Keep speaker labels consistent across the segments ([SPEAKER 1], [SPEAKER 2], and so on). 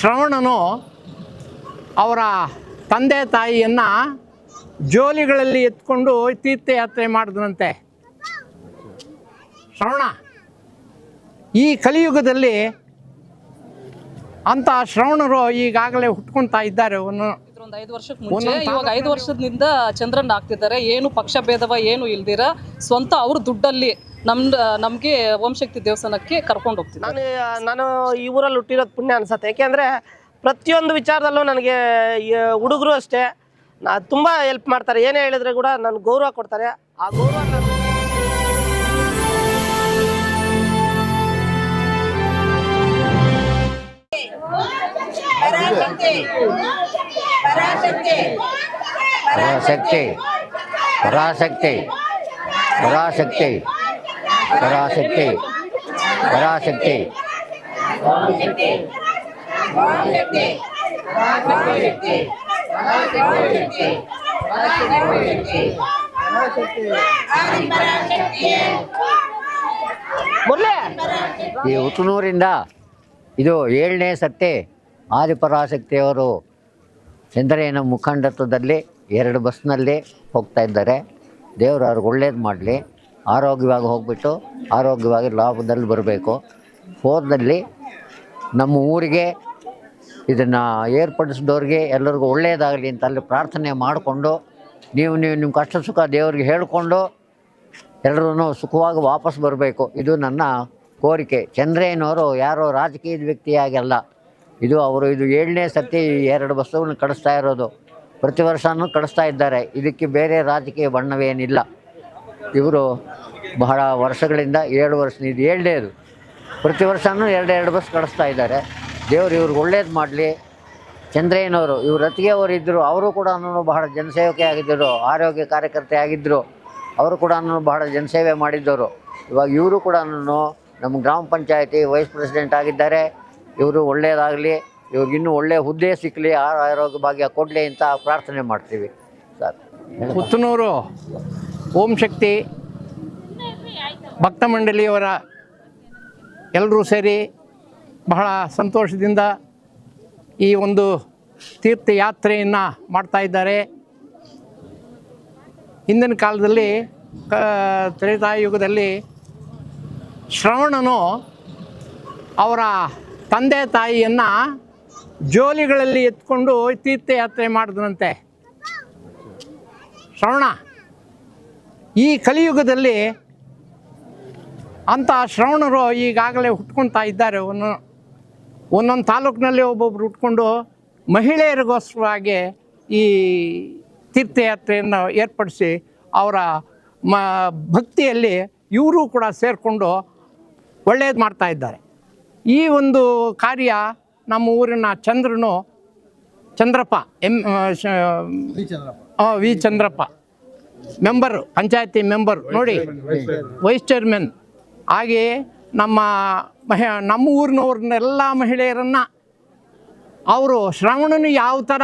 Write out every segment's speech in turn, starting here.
[SPEAKER 1] ಶ್ರವಣನು ಅವರ ತಂದೆ ತಾಯಿಯನ್ನು ಜೋಲಿಗಳಲ್ಲಿ ಎತ್ಕೊಂಡು ತೀರ್ಥಯಾತ್ರೆ ಮಾಡಿದ್ರಂತೆ ಶ್ರವಣ ಈ ಕಲಿಯುಗದಲ್ಲಿ ಅಂತ ಶ್ರವಣರು ಈಗಾಗಲೇ ಹುಟ್ಕೊಳ್ತಾ ಇದ್ದಾರೆ. ಒಂದು
[SPEAKER 2] ಒಂದು ಐದು ವರ್ಷಕ್ಕೆ ಮುಂಚೆ ಇವಾಗ ಐದು ವರ್ಷದಿಂದ ಚಂದ್ರನ್ ಆಗ್ತಿದ್ದಾರೆ. ಏನು ಪಕ್ಷ ಭೇದವ ಏನು ಇಲ್ದಿರ ಸ್ವಂತ ಅವ್ರ ದುಡ್ಡಲ್ಲಿ ನಮ್ ನಮ್ಗೆ ಓಂಶಕ್ತಿ ದೇವಸ್ಥಾನಕ್ಕೆ ಕರ್ಕೊಂಡು ಹೋಗ್ತೀನಿ
[SPEAKER 3] ನಾನು ನಾನು ಈ ಊರಲ್ಲಿ ಹುಟ್ಟಿರೋದು ಪುಣ್ಯ ಅನ್ಸತ್ತೆ. ಯಾಕೆಂದರೆ ಪ್ರತಿಯೊಂದು ವಿಚಾರದಲ್ಲೂ ನನಗೆ ಹುಡುಗರು ಅಷ್ಟೇ. ನಾ ತುಂಬ ಹೆಲ್ಪ್ ಮಾಡ್ತಾರೆ. ಏನೇ ಹೇಳಿದ್ರೆ ಕೂಡ ನಾನು ಗೌರವ ಕೊಡ್ತಾರೆ. ಆ ಗೌರವ
[SPEAKER 4] ಪರಾಶಕ್ತಿ ಪರಾಶಕ್ತಿ ಪರಾಶಕ್ತಿ. ಪರಾಶಕ್ತಿ. ಪರಾಶಕ್ತಿ. ಈ ಹುಟ್ಟನೂರಿಂದ ಇದು ಏಳನೇ ಸತ್ತೆ ಆದಿಪರಾಶಕ್ತಿಯವರು ಚಂದ್ರಯ್ಯನ ಮುಖಂಡತ್ವದಲ್ಲಿ ಎರಡು ಬಸ್ನಲ್ಲಿ ಹೋಗ್ತಾ ಇದ್ದಾರೆ. ದೇವರು ಅವ್ರಿಗೆ ಒಳ್ಳೇದು ಮಾಡಲಿ. ಆರೋಗ್ಯವಾಗಿ ಹೋಗ್ಬಿಟ್ಟು ಆರೋಗ್ಯವಾಗಿ ಲಾಭದಲ್ಲಿ ಬರಬೇಕು. ಹೋದಲ್ಲಿ ನಮ್ಮ ಊರಿಗೆ ಇದನ್ನು ಏರ್ಪಡಿಸಿದವ್ರಿಗೆ ಎಲ್ಲರಿಗೂ ಒಳ್ಳೆಯದಾಗಲಿ ಅಂತ ಅಲ್ಲಿ ಪ್ರಾರ್ಥನೆ ಮಾಡಿಕೊಂಡು ನೀವು ನೀವು ನಿಮ್ಮ ಕಷ್ಟ ಸುಖ ದೇವರಿಗೆ ಹೇಳಿಕೊಂಡು ಎಲ್ಲರೂ ಸುಖವಾಗಿ ವಾಪಸ್ ಬರಬೇಕು. ಇದು ನನ್ನ ಕೋರಿಕೆ. ಚಂದ್ರಯ್ಯನವರು ಯಾರೋ ರಾಜಕೀಯದ ವ್ಯಕ್ತಿಯಾಗಲ್ಲ ಇದು ಅವರು ಇದು ಏಳನೇ ಸತಿ ಎರಡು ಬಸ್ಸುಗಳನ್ನು ಕಳಿಸ್ತಾ ಇರೋದು. ಪ್ರತಿ ವರ್ಷವೂ ಕಳಿಸ್ತಾ ಇದ್ದಾರೆ. ಇದಕ್ಕೆ ಬೇರೆ ರಾಜಕೀಯ ಬಣ್ಣವೇನಿಲ್ಲ. ಇವರು ಬಹಳ ವರ್ಷಗಳಿಂದ ಏಳು ವರ್ಷ, ಇದು ಏಳನೇದು ಪ್ರತಿ ವರ್ಷನೂ ಎರಡು ಎರಡು ಬಸ್ ಕಳಿಸ್ತಾ ಇದ್ದಾರೆ. ದೇವರು ಇವ್ರಿಗೆ ಒಳ್ಳೇದು ಮಾಡಲಿ. ಚಂದ್ರಯ್ಯನವರು, ಇವ್ರು ರತಿಗೆ ಅವರು ಇದ್ದರು ಅವರು ಕೂಡ ಬಹಳ ಜನಸೇವಕಿ ಆಗಿದ್ದರು, ಆರೋಗ್ಯ ಕಾರ್ಯಕರ್ತೆ ಆಗಿದ್ದರು ಅವರು ಕೂಡ ಬಹಳ ಜನಸೇವೆ ಮಾಡಿದ್ದವರು ಇವಾಗ ಇವರು ಕೂಡ ನಮ್ಮ ಗ್ರಾಮ ಪಂಚಾಯತಿ ವೈಸ್ ಪ್ರೆಸಿಡೆಂಟ್ ಆಗಿದ್ದಾರೆ. ಇವರು ಒಳ್ಳೆಯದಾಗಲಿ ಇವ್ರಿಗೆ ಇನ್ನೂ ಒಳ್ಳೆಯ ಹುದ್ದೆ ಸಿಕ್ಕಲಿ ಆರೋಗ್ಯ ಭಾಗ್ಯ ಕೊಡಲಿ ಅಂತ ಪ್ರಾರ್ಥನೆ ಮಾಡ್ತೀವಿ. ಸರ್
[SPEAKER 1] ಪುತ್ತನೂರು ಓಂ ಶಕ್ತಿ, ಭಕ್ತ ಮಂಡಳಿಯವರ ಎಲ್ಲರೂ ಸೇರಿ ಬಹಳ ಸಂತೋಷದಿಂದ ಈ ಒಂದು ತೀರ್ಥಯಾತ್ರೆಯನ್ನು ಮಾಡ್ತಾ ಇದ್ದಾರೆ. ಹಿಂದಿನ ಕಾಲದಲ್ಲಿ ತ್ರೇತಾಯುಗದಲ್ಲಿ ಶ್ರವಣನು ಅವರ ತಂದೆ ತಾಯಿಯನ್ನು ಜೋಲಿಗಳಲ್ಲಿ ಎತ್ಕೊಂಡು ತೀರ್ಥಯಾತ್ರೆ ಮಾಡಿದ್ರಂತೆ ಶ್ರವಣ ಈ ಕಲಿಯುಗದಲ್ಲಿ ಅಂಥ ಶ್ರವಣರು ಈಗಾಗಲೇ ಹುಟ್ಕೊಳ್ತಾ ಇದ್ದಾರೆ. ಒಂದು ಒಂದೊಂದು ತಾಲೂಕಿನಲ್ಲಿ ಒಬ್ಬೊಬ್ರು ಹುಟ್ಕೊಂಡು ಮಹಿಳೆಯರಿಗೋಸ್ಕರವಾಗಿ ಈ ತೀರ್ಥಯಾತ್ರೆಯನ್ನು ಏರ್ಪಡಿಸಿ ಅವರ ಮ ಭಕ್ತಿಯಲ್ಲಿ ಇವರು ಕೂಡ ಸೇರಿಕೊಂಡು ಒಳ್ಳೆಯದು ಮಾಡ್ತಾ ಇದ್ದಾರೆ. ಈ ಒಂದು ಕಾರ್ಯ ನಮ್ಮ ಊರಿನ ಚಂದ್ರನು Chandrappa M V Chandrappa. Member ಪಂಚಾಯತಿ ಮೆಂಬರ್ ನೋಡಿ. ವೈಸ್ ಚೇರ್ಮನ್ ಹಾಗೆ ನಮ್ಮ ಮಹಿ ನಮ್ಮ ಊರಿನವ್ರನ್ನೆಲ್ಲ ಮಹಿಳೆಯರನ್ನು ಅವರು ಶ್ರವಣನು ಯಾವ ಥರ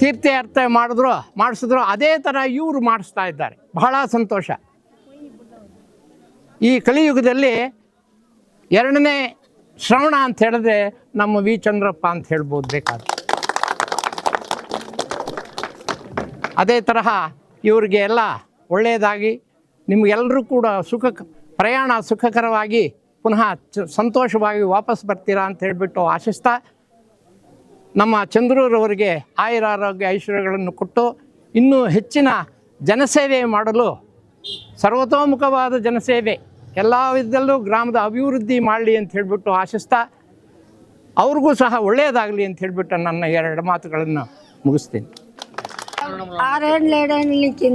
[SPEAKER 1] ತೀರ್ಥಯಾರ್ಥ ಮಾಡಿದ್ರು ಮಾಡಿಸಿದ್ರು ಅದೇ ಥರ ಇವರು ಮಾಡಿಸ್ತಾ ಇದ್ದಾರೆ. ಬಹಳ ಸಂತೋಷ. ಈ ಕಲಿಯುಗದಲ್ಲಿ ಎರಡನೇ ಶ್ರವಣ ಅಂತ ಹೇಳಿದ್ರೆ ನಮ್ಮ ವಿ ಚಂದ್ರಪ್ಪ ಅಂತ ಹೇಳ್ಬೋದು ಬೇಕಾದ್ರೆ. ಅದೇ ತರಹ ಇವರಿಗೆ ಎಲ್ಲ ಒಳ್ಳೆಯದಾಗಿ ನಿಮಗೆಲ್ಲರೂ ಕೂಡ ಸುಖ ಪ್ರಯಾಣ ಸುಖಕರವಾಗಿ ಪುನಃ ಚ ಸಂತೋಷವಾಗಿ ವಾಪಸ್ ಬರ್ತೀರಾ ಅಂತ ಹೇಳಿಬಿಟ್ಟು ಆಶಿಸ್ತಾ ನಮ್ಮ ಚಂದ್ರೂರವರಿಗೆ ಆಯುರ ಆರೋಗ್ಯ ಐಶ್ವರ್ಯಗಳನ್ನು ಕೊಟ್ಟು ಇನ್ನೂ ಹೆಚ್ಚಿನ ಜನಸೇವೆ ಮಾಡಲು ಸರ್ವತೋಮುಖವಾದ ಜನಸೇವೆ. ಎಲ್ಲ ವಿಧದಲ್ಲೂ ಗ್ರಾಮದ ಅಭಿವೃದ್ಧಿ ಮಾಡಲಿ ಅಂತ ಹೇಳಿಬಿಟ್ಟು ಆಶಿಸ್ತಾ ಅವ್ರಿಗೂ ಸಹ ಒಳ್ಳೆಯದಾಗಲಿ ಅಂತ ಹೇಳಿಬಿಟ್ಟು ನನ್ನ ಎರಡು ಮಾತುಗಳನ್ನು ಮುಗಿಸ್ತೀನಿ.
[SPEAKER 5] ఆరేళ్ళు ఏడేళ్ళు నుంచి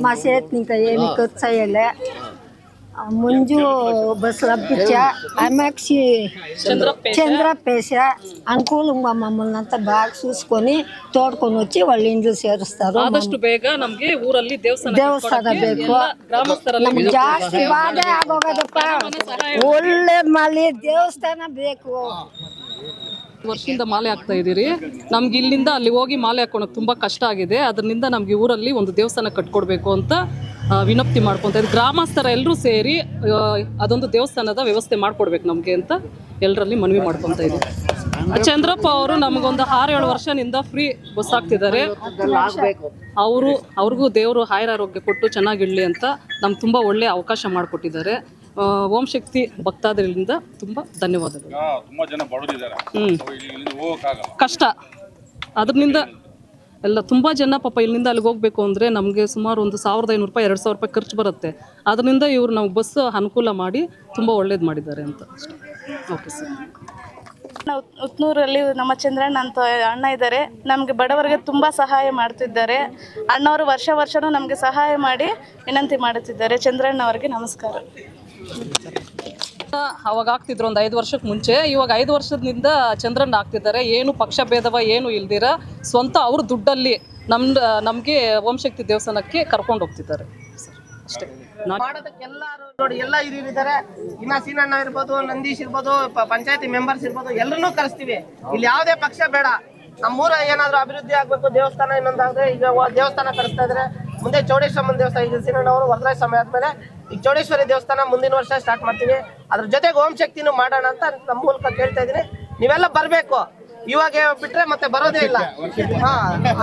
[SPEAKER 5] మా చేతిని ఇంకా ఏమి ఖర్చు అయ్యలే ఆ ముంజు బస్సు రప్పించా ఆమెకి చంద్రపేసా అనుకూలంగా మమ్మల్ని అంతా బాగా చూసుకొని తోడుకొని వచ్చి వాళ్ళ ఇంట్లో చేరుస్తారు
[SPEAKER 2] ಆದಷ್ಟು ಬೇಗ ನಮ್ಗೆ ಊರಲ್ಲಿ ದೇವಸ್ಥಾನ
[SPEAKER 5] ದೇವಸ್ಥಾನ ಬೇಕು
[SPEAKER 2] ಗ್ರಾಮಸ್ಥರಲ್ಲಿ
[SPEAKER 5] ನಮ್ಗೆ ಜಾಸ್ತಿ ಬಾಧೆ ಆಗೋಗದಪ್ಪ ಒಳ್ಳೇದ್ ಮಲ್ಲಿ ದೇವಸ್ಥಾನ ಬೇಕು
[SPEAKER 2] ವರ್ಷದಿಂದ ಮಾಲೆ ಹಾಕ್ತಾ ಇದ್ದೀರಿ. ನಮ್ಗೆ ಇಲ್ಲಿಂದ ಅಲ್ಲಿ ಹೋಗಿ ಮಾಲೆ ಹಾಕೋಣ ತುಂಬಾ ಕಷ್ಟ ಆಗಿದೆ. ಅದರಿಂದ ನಮ್ಗೆ ಊರಲ್ಲಿ ಒಂದು ದೇವಸ್ಥಾನ ಕಟ್ಕೊಡ್ಬೇಕು ಅಂತ ವಿನಪ್ತಿ ಮಾಡ್ಕೊತಾ ಇದ್ದೀವಿ. ಗ್ರಾಮಸ್ಥರ ಎಲ್ಲರೂ ಸೇರಿ ಅದೊಂದು ದೇವಸ್ಥಾನದ ವ್ಯವಸ್ಥೆ ಮಾಡ್ಕೊಡ್ಬೇಕು ನಮಗೆ ಅಂತ ಎಲ್ಲರಲ್ಲಿ ಮನವಿ ಮಾಡ್ಕೊತಾ ಇದ್ದೀವಿ. ಚಂದ್ರಪ್ಪ ಅವರು ನಮಗೊಂದು ಆರು ಏಳು ವರ್ಷದಿಂದ ಫ್ರೀ ಬಸ್ ಆಗ್ತಿದ್ದಾರೆ ಅವರು, ಅವ್ರಿಗೂ ದೇವರು ಆರೋಗ್ಯ ಕೊಟ್ಟು ಚೆನ್ನಾಗಿರಲಿ ಅಂತ ನಮ್ಗೆ ತುಂಬ ಒಳ್ಳೆಯ ಅವಕಾಶ ಮಾಡಿಕೊಟ್ಟಿದ್ದಾರೆ. ಓಂ ಶಕ್ತಿ ಭಕ್ತಾದ್ರಿಂದ ತುಂಬ ಧನ್ಯವಾದಗಳು.
[SPEAKER 6] ತುಂಬಾ ಜನ ಬಡವರಿದ್ದಾರೆ.
[SPEAKER 2] ಹ್ಞೂ ಕಷ್ಟ. ಅದರಿಂದ ಎಲ್ಲ ತುಂಬ ಜನ ಪಾಪ ಇಲ್ಲಿಂದ ಅಲ್ಲಿಗೆ ಹೋಗಬೇಕು ಅಂದರೆ ನಮಗೆ ಸುಮಾರು ಒಂದು ಸಾವಿರದ ಐನೂರು ರೂಪಾಯಿ ಎರಡು ಸಾವಿರ ರೂಪಾಯಿ ಖರ್ಚು ಬರುತ್ತೆ. ಅದರಿಂದ ಇವರು ನಾವು ಬಸ್ ಅನುಕೂಲ ಮಾಡಿ ತುಂಬ ಒಳ್ಳೇದು ಮಾಡಿದ್ದಾರೆ ಅಂತ ಅಷ್ಟೇ. Okay sir.
[SPEAKER 7] ನಾವು ಉತ್ನೂರಲ್ಲಿ ನಮ್ಮ ಚಂದ್ರಣ್ಣ ಅಂತ ಅಣ್ಣ ಇದ್ದಾರೆ. ನಮಗೆ ಬಡವರಿಗೆ ತುಂಬ ಸಹಾಯ ಮಾಡ್ತಿದ್ದಾರೆ. ಅಣ್ಣವರು ವರ್ಷ ವರ್ಷನೂ ನಮಗೆ ಸಹಾಯ ಮಾಡಿ ವಿನಂತಿ ಮಾಡುತ್ತಿದ್ದಾರೆ. ಚಂದ್ರಣ್ಣ ಅವರಿಗೆ ನಮಸ್ಕಾರ.
[SPEAKER 2] ಅವಾಗ ಆಗ್ತಿದ್ರು ಒಂದು ಐದು ವರ್ಷಕ್ಕೆ ಮುಂಚೆ. ಇವಾಗ ಐದು ವರ್ಷದಿಂದ ಚಂದ್ರನ್ ಆಗ್ತಿದ್ದಾರೆ. ಏನು ಪಕ್ಷ ಭೇದವ, ಏನು ಇಲ್ದಿರ ಸ್ವಂತ ಅವ್ರ ದುಡ್ಡಲ್ಲಿ ನಮ್, ನಮಗೆ ಓಂಶಕ್ತಿ ದೇವಸ್ಥಾನಕ್ಕೆ ಕರ್ಕೊಂಡು ಹೋಗ್ತಿದ್ದಾರೆ. ಅಷ್ಟೇ.
[SPEAKER 3] ನೋಡಿ, ಎಲ್ಲ ಹಿರಿಯರಿದ್ದಾರೆ ಇನ್ನ ಸೀನಣ್ಣ ಇರ್ಬೋದು, ನಂದೀಶ್ ಇರ್ಬೋದು ಪಂಚಾಯತಿ ಮೆಂಬರ್ಸ್ ಇರ್ಬೋದು, ಎಲ್ಲರನ್ನೂ ಕರೆಸ್ತೀವಿ. ಇಲ್ಲಿ ಯಾವುದೇ ಪಕ್ಷ ಬೇಡ. ನಮ್ಮೂರ ಏನಾದ್ರು ಅಭಿವೃದ್ಧಿ ಆಗ್ಬೇಕು, ದೇವಸ್ಥಾನ ಇನ್ನೊಂದಾದ್ರೆ, ಈಗ ದೇವಸ್ಥಾನ ಕರೆಸ್ತಾ ಇದ್ರೆ ಮುಂದೆ ಚೌಡೇಶ್ವರಮ್ಮನ ದೇವಸ್ಥಾನ ಈಗ ಸೀನಣ್ಣವರು ವರದರಾಜ ಸಮಯ ಆದ್ಮೇಲೆ ಈಗ ಚೌಡೇಶ್ವರಿ ದೇವಸ್ಥಾನ ಮುಂದಿನ ವರ್ಷ ಸ್ಟಾರ್ಟ್ ಮಾಡ್ತೀವಿ. ಅದ್ರ ಜೊತೆಗೆ ಓಂ ಶಕ್ತಿನೂ ಮಾಡೋಣ ಅಂತ ನಮ್ಮ ಮೂಲಕ ಕೇಳ್ತಾ ಇದೀನಿ ನೀವೆಲ್ಲ ಬರಬೇಕು. ಇವಾಗ ಬಿಟ್ರೆ ಮತ್ತೆ ಬರೋದೇ ಇಲ್ಲ. ಹಾ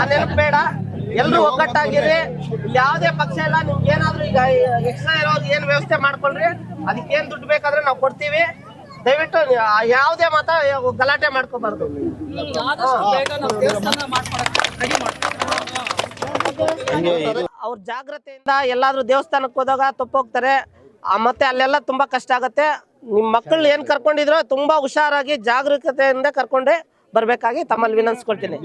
[SPEAKER 3] ಆ ನೆನಪು ಬೇಡ. ಎಲ್ಲರೂ ಒಗ್ಗಟ್ಟಾಗಿರಿ. ಇಲ್ಲಿ ಯಾವುದೇ ಪಕ್ಷ ಇಲ್ಲ. ನಿಮ್ಗೆ ಏನಾದ್ರು ಈಗ ಎಕ್ಸ್ಟ್ರಾ ಇರೋದು ಏನು ವ್ಯವಸ್ಥೆ ಮಾಡ್ಕೊಳ್ರಿ. ಅದಕ್ಕೆ ಏನ್ ದುಡ್ಡು ಬೇಕಾದ್ರೆ ನಾವು ಕೊಡ್ತೀವಿ. ದಯವಿಟ್ಟು ಯಾವುದೇ ಮತ ಗಲಾಟೆ ಮಾಡ್ಕೋಬಾರ್ದು. ಅವ್ರ ಜಾಗ್ರತೆಯಿಂದ ಎಲ್ಲಾದ್ರೂ ದೇವಸ್ಥಾನಕ್ಕೆ ಹೋದಾಗ ತಪ್ಪೋಗ್ತಾರೆ. ಮತ್ತೆ ಅಲ್ಲೆಲ್ಲ ತುಂಬಾ ಕಷ್ಟ ಆಗತ್ತೆ. ನಿಮ್ ಮಕ್ಕಳು ಏನ್ ಕರ್ಕೊಂಡಿದ್ರು ತುಂಬಾ ಹುಷಾರಾಗಿ ಜಾಗರೂಕತೆಯಿಂದ ಕರ್ಕೊಂಡೆ ಬರ್ಬೇಕಾಗಿ ತಮ್ಮಲ್ಲಿ ವಿನಂತಿಸ್ಕೊಳ್ತೀನಿ